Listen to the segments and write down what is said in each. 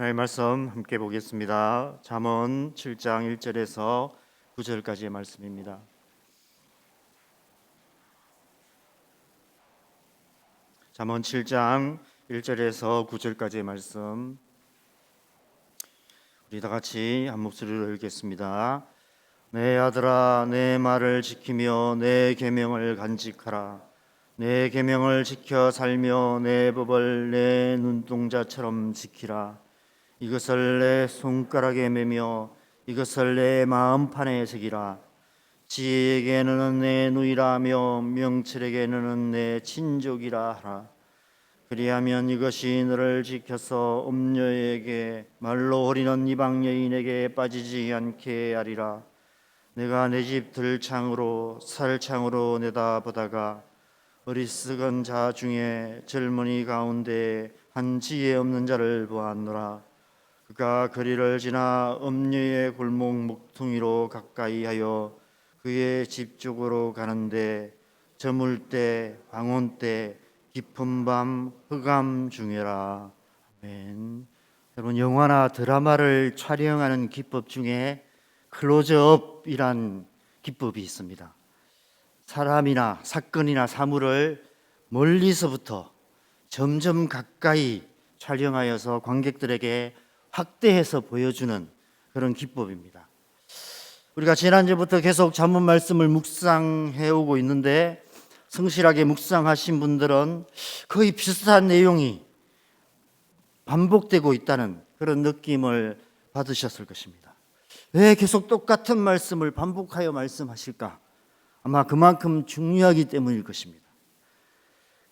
하나님의 말씀 함께 보겠습니다. 잠언 7장 1절에서 9절까지의 말씀입니다. 잠언 7장 1절에서 9절까지의 말씀 우리 다 같이 한 목소리로 읽겠습니다. 내 아들아 내 말을 지키며 내 계명을 간직하라 내 계명을 지켜 살며 내 법을 내 눈동자처럼 지키라 이것을 내 손가락에 매며 이것을 내 마음판에 새기라. 지혜에게는 내 누이라며 명철에게는 내 친족이라 하라. 그리하면 이것이 너를 지켜서 음녀에게 말로 호리는 이방 여인에게 빠지지 않게 하리라. 내가 내 집 들창으로 살창으로 내다보다가 어리석은 자 중에 젊은이 가운데 한 지혜 없는 자를 보았노라 그가 거리를 지나 음녀의 골목 목퉁이로 가까이 하여 그의 집 쪽으로 가는데 저물 때 방혼 때 깊은 밤 흑암 중에라. 아멘. 여러분 영화나 드라마를 촬영하는 기법 중에 클로즈업이란 기법이 있습니다. 사람이나 사건이나 사물을 멀리서부터 점점 가까이 촬영하여서 관객들에게 확대해서 보여주는 그런 기법입니다. 우리가 지난주부터 계속 잠문 말씀을 묵상해 오고 있는데 성실하게 묵상하신 분들은 거의 비슷한 내용이 반복되고 있다는 그런 느낌을 받으셨을 것입니다. 왜 계속 똑같은 말씀을 반복하여 말씀하실까? 아마 그만큼 중요하기 때문일 것입니다.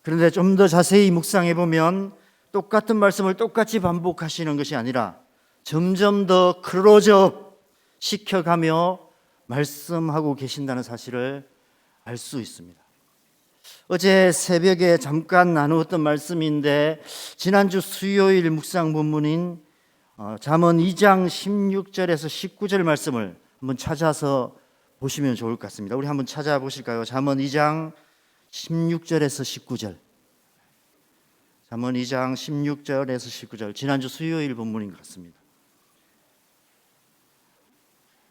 그런데 좀 더 자세히 묵상해 보면 똑같은 말씀을 똑같이 반복하시는 것이 아니라 점점 더 클로즈업 시켜가며 말씀하고 계신다는 사실을 알 수 있습니다. 어제 새벽에 잠깐 나누었던 말씀인데 지난주 수요일 묵상 본문인 어, 잠언 2장 16절에서 19절 말씀을 한번 찾아서 보시면 좋을 것 같습니다. 우리 한번 찾아보실까요? 잠언 2장 16절에서 19절. 잠언 2장 16절에서 19절. 지난주 수요일 본문인 것 같습니다.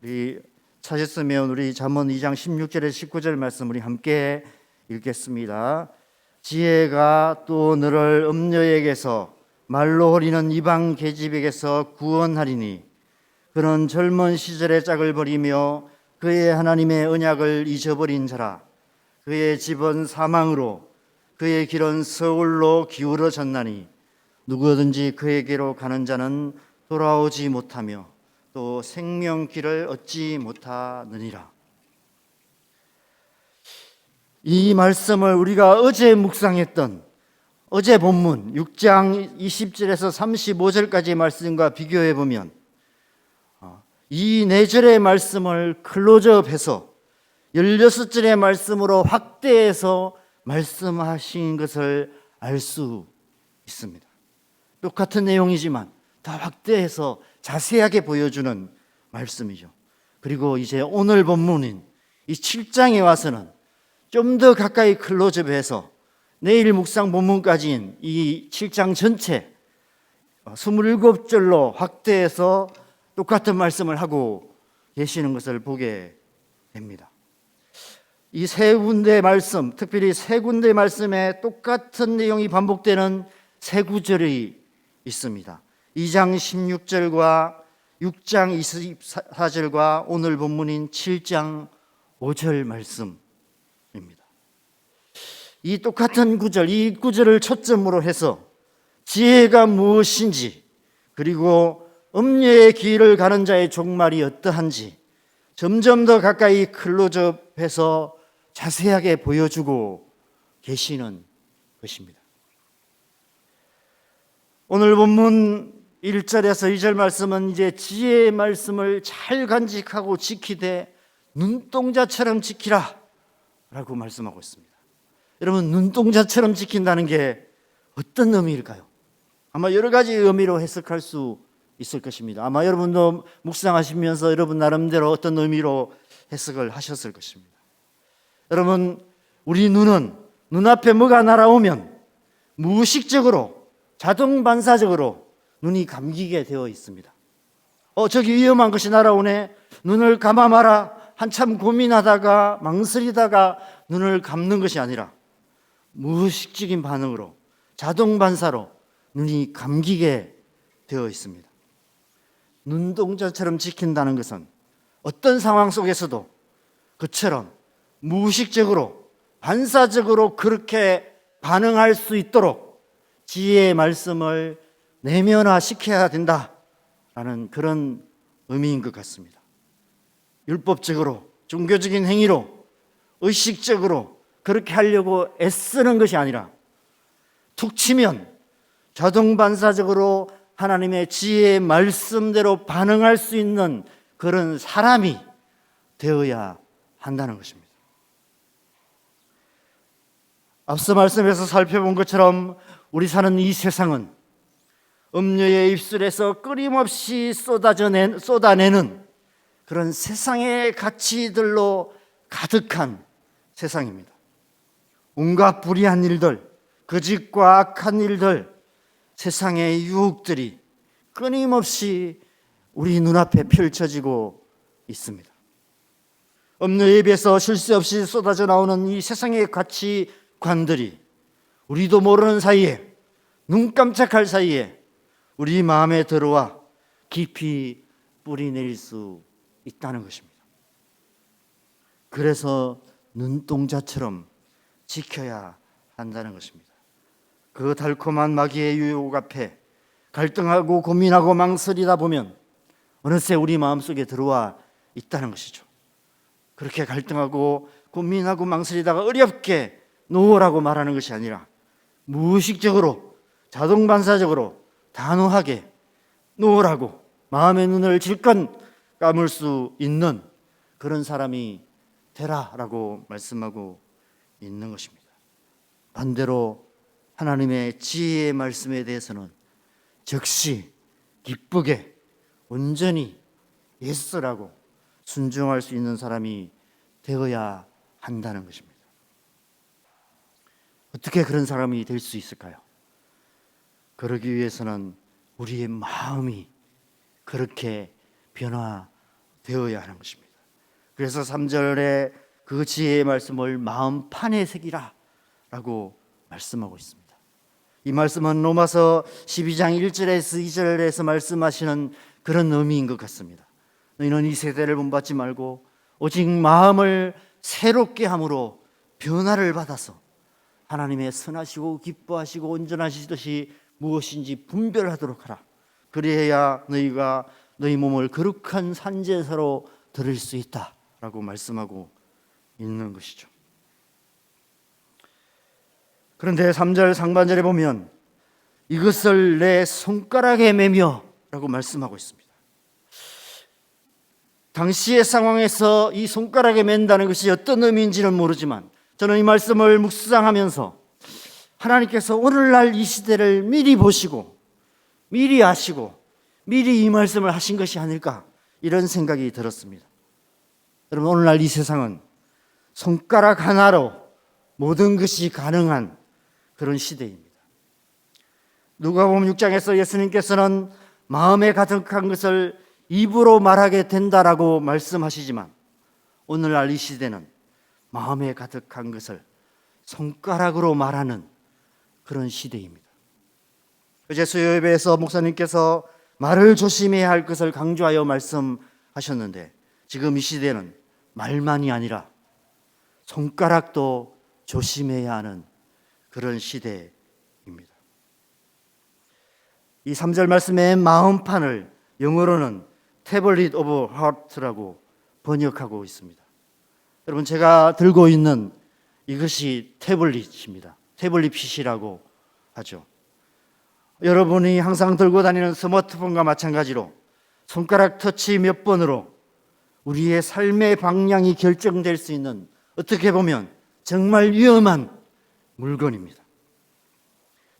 우리 찾았으면 우리 잠언 2장 16절에서 19절 말씀 우리 함께 읽겠습니다. 지혜가 또 너를 음녀에게서 말로 호리는 이방 계집에게서 구원하리니 그는 젊은 시절의 짝을 버리며 그의 하나님의 언약을 잊어버린 자라 그의 집은 사망으로 그의 길은 서울로 기울어졌나니 누구든지 그에게로 가는 자는 돌아오지 못하며 또 생명길을 얻지 못하느니라. 이 말씀을 우리가 어제 묵상했던 어제 본문 6장 20절에서 35절까지의 말씀과 비교해 보면 이네 절의 말씀을 클로즈업해서 16절의 말씀으로 확대해서 말씀하신 것을 알 수 있습니다. 똑같은 내용이지만 다 확대해서 자세하게 보여주는 말씀이죠. 그리고 이제 오늘 본문인 이 7장에 와서는 좀 더 가까이 클로즈업해서 내일 묵상 본문까지인 이 7장 전체 27절로 확대해서 똑같은 말씀을 하고 계시는 것을 보게 됩니다. 이 세 군데 말씀, 특별히 세 군데 말씀에 똑같은 내용이 반복되는 세 구절이 있습니다. 2장 16절과 6장 24절과 오늘 본문인 7장 5절 말씀입니다. 이 똑같은 구절, 이 구절을 초점으로 해서 지혜가 무엇인지 그리고 음녀의 길을 가는 자의 종말이 어떠한지 점점 더 가까이 클로즈업해서 자세하게 보여주고 계시는 것입니다. 오늘 본문 1절에서 2절 말씀은 이제 지혜의 말씀을 잘 간직하고 지키되 눈동자처럼 지키라 라고 말씀하고 있습니다. 여러분, 눈동자처럼 지킨다는 게 어떤 의미일까요? 아마 여러 가지 의미로 해석할 수 있을 것입니다. 아마 여러분도 묵상하시면서 여러분 나름대로 어떤 의미로 해석을 하셨을 것입니다. 여러분, 우리 눈은 눈앞에 뭐가 날아오면 무의식적으로 자동 반사적으로 눈이 감기게 되어 있습니다. 어, 저기 위험한 것이 날아오네. 눈을 감아마라. 한참 고민하다가 망설이다가 눈을 감는 것이 아니라 무의식적인 반응으로 자동 반사로 눈이 감기게 되어 있습니다. 눈동자처럼 지킨다는 것은 어떤 상황 속에서도 그처럼 무의식적으로 반사적으로 그렇게 반응할 수 있도록 지혜의 말씀을 내면화 시켜야 된다라는 그런 의미인 것 같습니다. 율법적으로 종교적인 행위로 의식적으로 그렇게 하려고 애쓰는 것이 아니라 툭 치면 자동 반사적으로 하나님의 지혜의 말씀대로 반응할 수 있는 그런 사람이 되어야 한다는 것입니다. 앞서 말씀에서 살펴본 것처럼 우리 사는 이 세상은 음료의 입술에서 끊임없이 쏟아져낸, 쏟아내는 그런 세상의 가치들로 가득한 세상입니다. 온갖 불의한 일들, 거짓과 악한 일들, 세상의 유혹들이 끊임없이 우리 눈앞에 펼쳐지고 있습니다. 음료에 비해서 쉴새 없이 쏟아져 나오는 이 세상의 가치 관들이 우리도 모르는 사이에 눈 깜짝할 사이에 우리 마음에 들어와 깊이 뿌리 내릴 수 있다는 것입니다. 그래서 눈동자처럼 지켜야 한다는 것입니다. 그 달콤한 마귀의 유혹 앞에 갈등하고 고민하고 망설이다 보면 어느새 우리 마음속에 들어와 있다는 것이죠. 그렇게 갈등하고 고민하고 망설이다가 어렵게 놓으라고 말하는 것이 아니라 무의식적으로 자동 반사적으로 단호하게 놓으라고 마음의 눈을 질끈 감을 수 있는 그런 사람이 되라라고 말씀하고 있는 것입니다. 반대로 하나님의 지혜의 말씀에 대해서는 즉시 기쁘게 온전히 예스라고 순종할 수 있는 사람이 되어야 한다는 것입니다. 어떻게 그런 사람이 될 수 있을까요? 그러기 위해서는 우리의 마음이 그렇게 변화되어야 하는 것입니다. 그래서 3절에 그 지혜의 말씀을 마음판에 새기라 라고 말씀하고 있습니다. 이 말씀은 로마서 12장 1절에서 2절에서 말씀하시는 그런 의미인 것 같습니다. 너희는 이 세대를 본받지 말고 오직 마음을 새롭게 함으로 변화를 받아서 하나님의 선하시고 기뻐하시고 온전하시듯이 무엇인지 분별하도록 하라. 그래야 너희가 너희 몸을 거룩한 산제사로 드릴 수 있다라고 말씀하고 있는 것이죠. 그런데 3절 상반절에 보면 이것을 내 손가락에 매며라고 말씀하고 있습니다. 당시의 상황에서 이 손가락에 맨다는 것이 어떤 의미인지는 모르지만 저는 이 말씀을 묵상하면서 하나님께서 오늘날 이 시대를 미리 보시고 미리 아시고 미리 이 말씀을 하신 것이 아닐까 이런 생각이 들었습니다. 여러분 오늘날 이 세상은 손가락 하나로 모든 것이 가능한 그런 시대입니다. 누가복음 6장에서 예수님께서는 마음에 가득한 것을 입으로 말하게 된다라고 말씀하시지만 오늘날 이 시대는 마음에 가득한 것을 손가락으로 말하는 그런 시대입니다. 어제 수요 예배에서 목사님께서 말을 조심해야 할 것을 강조하여 말씀하셨는데 지금 이 시대는 말만이 아니라 손가락도 조심해야 하는 그런 시대입니다. 이 3절 말씀의 마음판을 영어로는 태블릿 오브 하트라고 번역하고 있습니다. 여러분 제가 들고 있는 이것이 태블릿입니다. 태블릿 PC라고 하죠. 여러분이 항상 들고 다니는 스마트폰과 마찬가지로 손가락 터치 몇 번으로 우리의 삶의 방향이 결정될 수 있는 어떻게 보면 정말 위험한 물건입니다.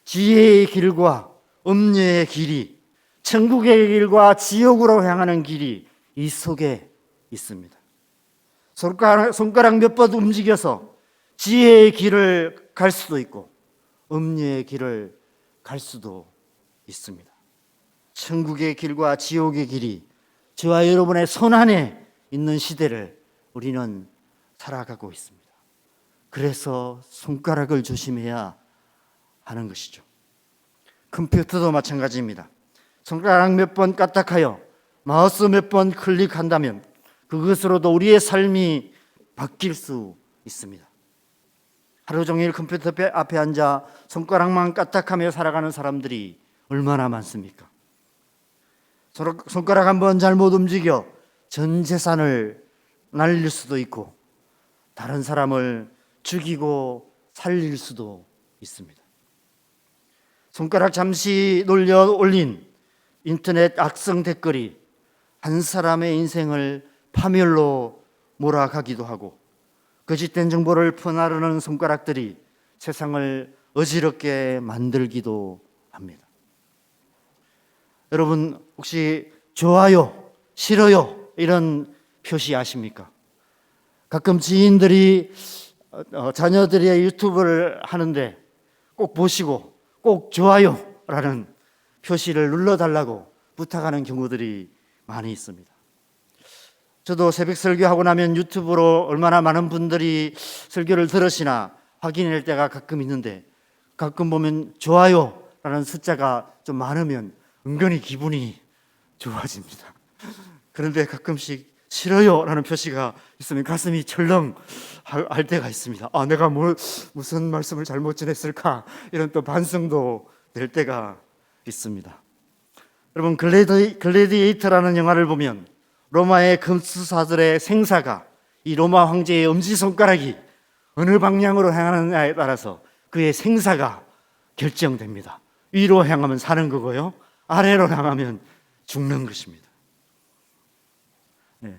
지혜의 길과 음녀의 길이, 천국의 길과 지옥으로 향하는 길이 이 속에 있습니다. 손가락, 손가락 몇 번 움직여서 지혜의 길을 갈 수도 있고, 음녀의 길을 갈 수도 있습니다. 천국의 길과 지옥의 길이 저와 여러분의 손 안에 있는 시대를 우리는 살아가고 있습니다. 그래서 손가락을 조심해야 하는 것이죠. 컴퓨터도 마찬가지입니다. 손가락 몇 번 까딱하여 마우스 몇 번 클릭한다면 그것으로도 우리의 삶이 바뀔 수 있습니다. 하루 종일 컴퓨터 앞에 앉아 손가락만 까딱하며 살아가는 사람들이 얼마나 많습니까? 손가락 한 번 잘못 움직여 전 재산을 날릴 수도 있고 다른 사람을 죽이고 살릴 수도 있습니다. 손가락 잠시 놀려 올린 인터넷 악성 댓글이 한 사람의 인생을 파멸로 몰아가기도 하고 거짓된 정보를 퍼나르는 손가락들이 세상을 어지럽게 만들기도 합니다. 여러분 혹시 좋아요, 싫어요 이런 표시 아십니까? 가끔 지인들이 어, 자녀들의 유튜브를 하는데 꼭 보시고 꼭 좋아요라는 표시를 눌러달라고 부탁하는 경우들이 많이 있습니다. 저도 새벽 설교하고 나면 유튜브로 얼마나 많은 분들이 설교를 들으시나 확인할 때가 가끔 있는데 가끔 보면 좋아요라는 숫자가 좀 많으면 은근히 기분이 좋아집니다. 그런데 가끔씩 싫어요라는 표시가 있으면 가슴이 철렁 할 때가 있습니다. 아, 내가 뭘 무슨 말씀을 잘못 전했을까 이런 또 반성도 될 때가 있습니다. 여러분 글래디, 글래디에이터라는 영화를 보면 로마의 금수사들의 생사가 이 로마 황제의 엄지 손가락이 어느 방향으로 향하느냐에 따라서 그의 생사가 결정됩니다. 위로 향하면 사는 거고요. 아래로 향하면 죽는 것입니다. 네.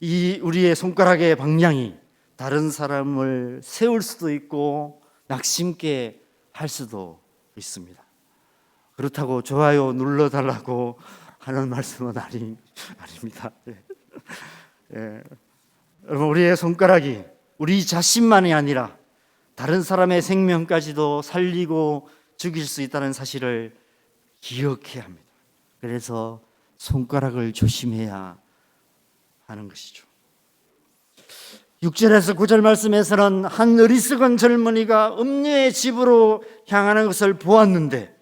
이 우리의 손가락의 방향이 다른 사람을 세울 수도 있고 낙심케 할 수도 있습니다. 그렇다고 좋아요 눌러달라고 하는 말씀은 아니, 아닙니다. 예. 예. 여러분, 우리의 손가락이 우리 자신만이 아니라 다른 사람의 생명까지도 살리고 죽일 수 있다는 사실을 기억해야 합니다. 그래서 손가락을 조심해야 하는 것이죠. 6절에서 9절 말씀에서는 한 어리석은 젊은이가 음녀의 집으로 향하는 것을 보았는데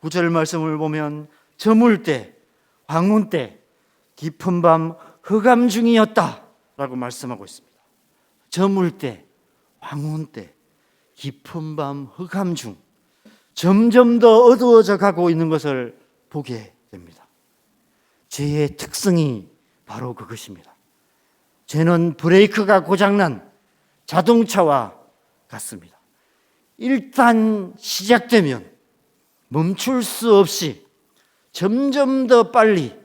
9절 말씀을 보면 저물 때, 황혼 때, 깊은 밤 흑암 중이었다라고 말씀하고 있습니다. 저물 때, 황혼 때, 깊은 밤 흑암 중 점점 더 어두워져 가고 있는 것을 보게 됩니다. 죄의 특성이 바로 그것입니다. 죄는 브레이크가 고장난 자동차와 같습니다. 일단 시작되면 멈출 수 없이 점점 더 빨리,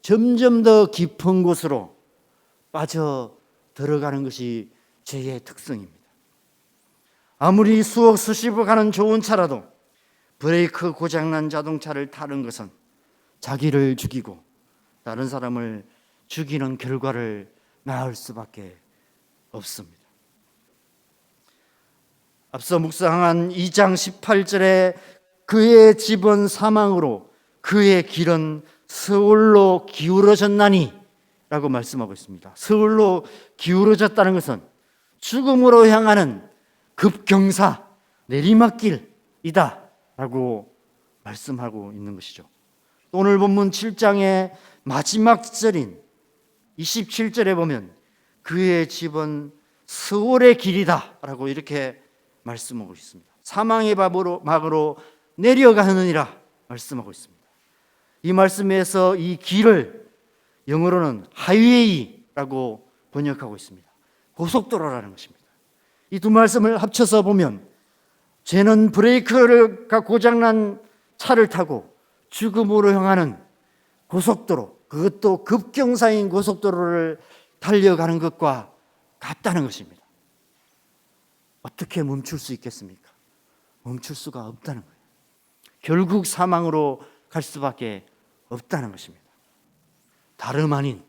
점점 더 깊은 곳으로 빠져 들어가는 것이 죄의 특성입니다. 아무리 수억 수십억 가는 좋은 차라도 브레이크 고장난 자동차를 타는 것은 자기를 죽이고 다른 사람을 죽이는 결과를 낳을 수밖에 없습니다. 앞서 묵상한 2장 18절에 그의 집은 사망으로 그의 길은 서울로 기울어졌나니 라고 말씀하고 있습니다. 서울로 기울어졌다는 것은 죽음으로 향하는 급경사, 내리막길이다 라고 말씀하고 있는 것이죠. 오늘 본문 7장의 마지막 절인 27절에 보면 그의 집은 서울의 길이다 라고 이렇게 말씀하고 있습니다. 사망의 막으로 내려가느니라 말씀하고 있습니다. 이 말씀에서 이 길을 영어로는 하이웨이라고 번역하고 있습니다. 고속도로라는 것입니다. 이 두 말씀을 합쳐서 보면 죄는 브레이크가 고장난 차를 타고 죽음으로 향하는 고속도로, 그것도 급경사인 고속도로를 달려가는 것과 같다는 것입니다. 어떻게 멈출 수 있겠습니까? 멈출 수가 없다는 거예요. 결국 사망으로 갈 수밖에 없다는 것입니다. 다름 아닌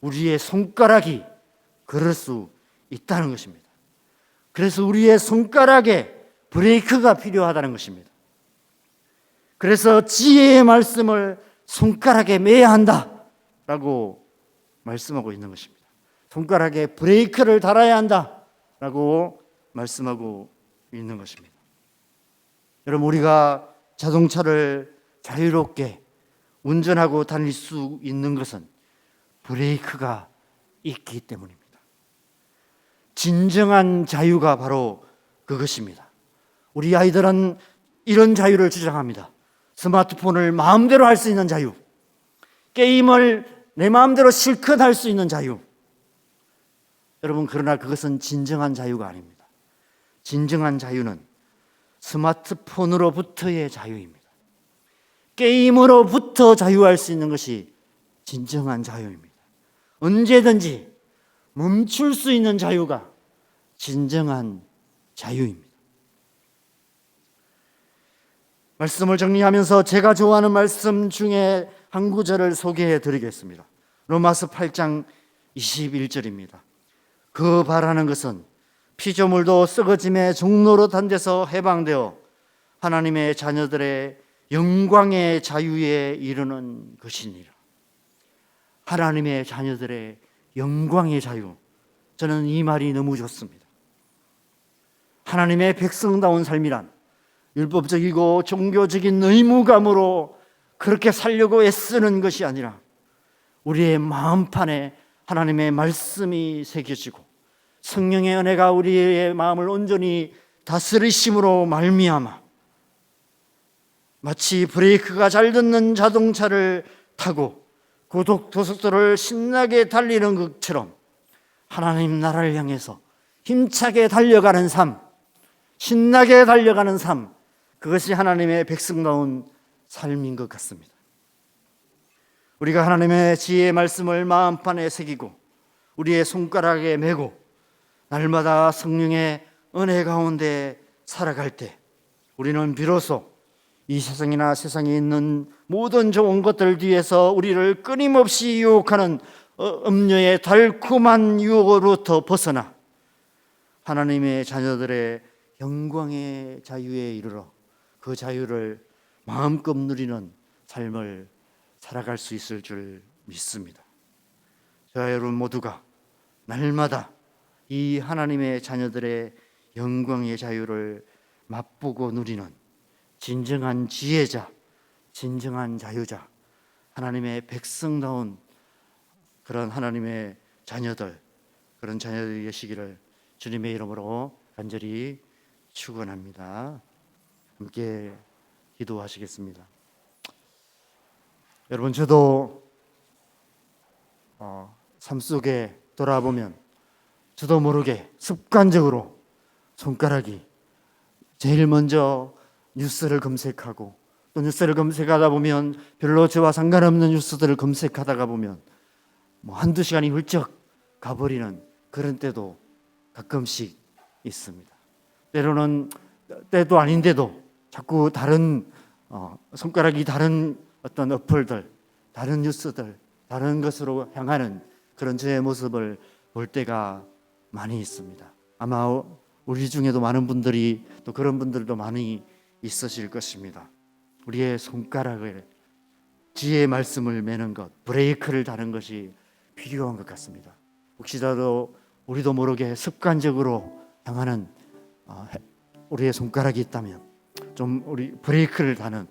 우리의 손가락이 그럴 수 있다는 것입니다. 그래서 우리의 손가락에 브레이크가 필요하다는 것입니다. 그래서 지혜의 말씀을 손가락에 매야 한다 라고 말씀하고 있는 것입니다. 손가락에 브레이크를 달아야 한다 라고 말씀하고 있는 것입니다. 여러분 우리가 자동차를 자유롭게 운전하고 다닐 수 있는 것은 브레이크가 있기 때문입니다. 진정한 자유가 바로 그것입니다. 우리 아이들은 이런 자유를 주장합니다. 스마트폰을 마음대로 할 수 있는 자유, 게임을 내 마음대로 실컷 할 수 있는 자유. 여러분, 그러나 그것은 진정한 자유가 아닙니다. 진정한 자유는 스마트폰으로부터의 자유입니다. 게임으로부터 자유할 수 있는 것이 진정한 자유입니다. 언제든지 멈출 수 있는 자유가 진정한 자유입니다. 말씀을 정리하면서 제가 좋아하는 말씀 중에 한 구절을 소개해 드리겠습니다. 로마서 8장 21절입니다. 그 바라는 것은 피조물도 썩어짐의 종로로 단 데서 해방되어 하나님의 자녀들의 영광의 자유에 이르는 것이니라. 하나님의 자녀들의 영광의 자유. 저는 이 말이 너무 좋습니다. 하나님의 백성다운 삶이란 율법적이고 종교적인 의무감으로 그렇게 살려고 애쓰는 것이 아니라 우리의 마음판에 하나님의 말씀이 새겨지고 성령의 은혜가 우리의 마음을 온전히 다스리심으로 말미암아 마치 브레이크가 잘 듣는 자동차를 타고 고독 도속도를 신나게 달리는 것처럼 하나님 나라를 향해서 힘차게 달려가는 삶, 신나게 달려가는 삶, 그것이 하나님의 백성다운 삶인 것 같습니다. 우리가 하나님의 지혜의 말씀을 마음판에 새기고 우리의 손가락에 메고 날마다 성령의 은혜 가운데 살아갈 때 우리는 비로소 이 세상이나 세상에 있는 모든 좋은 것들 뒤에서 우리를 끊임없이 유혹하는 어, 음료의 달콤한 유혹으로부터 벗어나 하나님의 자녀들의 영광의 자유에 이르러 그 자유를 마음껏 누리는 삶을 살아갈 수 있을 줄 믿습니다. 저와 여러분 모두가 날마다 이 하나님의 자녀들의 영광의 자유를 맛보고 누리는 진정한 지혜자, 진정한 자유자, 하나님의 백성다운 그런 하나님의 자녀들, 그런 자녀들이 되시기를 주님의 이름으로 간절히 축원합니다. 함께 기도하시겠습니다. 여러분 저도 어, 삶 속에 돌아보면 저도 모르게 습관적으로 손가락이 제일 먼저 뉴스를 검색하고 또 뉴스를 검색하다 보면 별로 저와 상관없는 뉴스들을 검색하다가 보면 뭐 한두 시간이 훌쩍 가버리는 그런 때도 가끔씩 있습니다. 때로는 때도 아닌데도 자꾸 다른 어, 손가락이 다른 어떤 어플들, 다른 뉴스들, 다른 것으로 향하는 그런 저의 모습을 볼 때가 많이 있습니다. 아마 우리 중에도 많은 분들이 또 그런 분들도 많이 있으실 것입니다. 우리의 손가락을 지혜의 말씀을 매는 것, 브레이크를 다는 것이 필요한 것 같습니다. 혹시라도 우리도 모르게 습관적으로 향하는 어, 우리의 손가락이 있다면 좀 우리 브레이크를 다는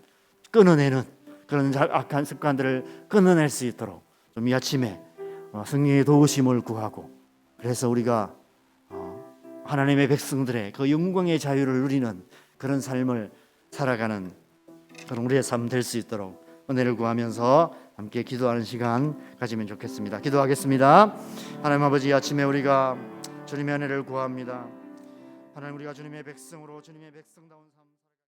끊어내는 그런 악한 습관들을 끊어낼 수 있도록 좀 이 아침에 어, 성령의 도우심을 구하고 그래서 우리가 어, 하나님의 백성들의 그 영광의 자유를 누리는 그런 삶을 살아가는 그런 우리의 삶 될 수 있도록 은혜를 구하면서 함께 기도하는 시간 가지면 좋겠습니다. 기도하겠습니다. 하나님 아버지 아침에 우리가 주님의 은혜를 구합니다. 하나님 우리가 주님의 백성으로 주님의 백성다운 삶